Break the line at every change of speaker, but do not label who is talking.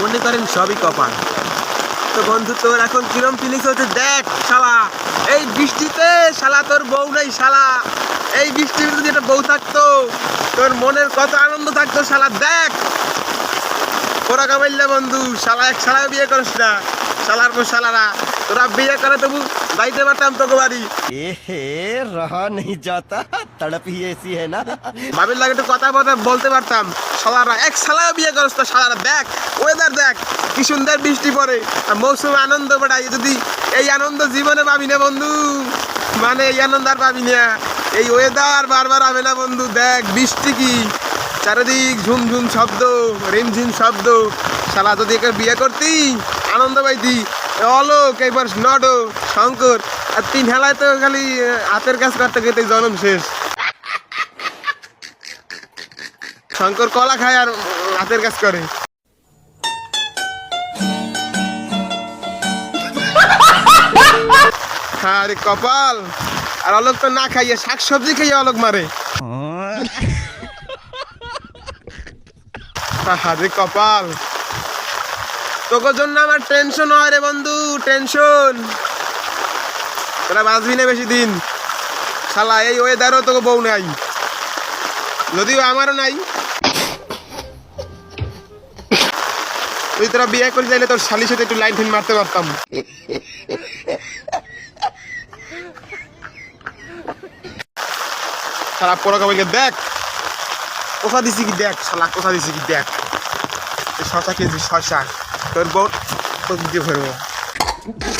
মনে করেন সবই কপাল। তো বন্ধু, তোর এখন কিরম ফিলিংস হচ্ছে? দেখ, শালা, এই বৃষ্টিতে, শালা, তোর বউ নাই, শালা। এই বৃষ্টির যদি একটা বউ থাকতো, তোর মনের কত আনন্দ থাকতো, শালা, দেখ। ওরা কামাইল্লা বন্ধু, শালা, এক শালা বিয়ে করিস না। সালার কো সালারা তোরা বিয়ে করে তবু যাইতে পারতাম তোকে বাড়ি।
এ হে রহা নেই যাতা তড়পি এসি হে না।
ভাবির লাগে তো কথা কথা বলতে পারতাম। সালারা এক সালা বিয়ে করস তো শালারা দেখ ওয়েদার দেখ কি সুন্দর বৃষ্টি পড়ে আর মৌসুম আনন্দ বেড়াই যদি এই আনন্দ জীবনে পাবি না বন্ধু মানে এই আনন্দ আর পাবি না। এই ওয়েদার বারবার হবে না বন্ধু দেখ বৃষ্টি কি? চারিদিক ঝুমঝুম শব্দ রিমঝিম শব্দ। শালা যদি একে বিয়ে করতি আনন্দ পাইতি। অলোক এবার নডো শঙ্কর। আর তিন হেলায় তো খালি হাতের কাজ করতে গেতে জনম শেষ। শঙ্কর কলা খায় আর হাতের কাজ করে। আরে কপাল। আর অলোক তো না খাইয়ে শাক সবজি খাইয়ে অলোক মারে। আরে কপাল। তোকে জন্য আমার টেনশন হয় রে বন্ধু টেনশন তোরা বাঁচবি না বেশি দিন। শালা, এই ওয়েদারও তোকে বউ নাই। যদিও আমারও নাই। তুই তোরা বিয়ে করে চাইলে তোর শালির সাথে একটু লাইন ফিন মারতে পারতাম। শালা, পোড়া কাবাইকে দেখ। কোথা দিছি কি দেখ, শালা, কোথা দিছি কি দেখ। শশা খেয়েছি, শশা। कर बहुत पॉजिटिव है वो।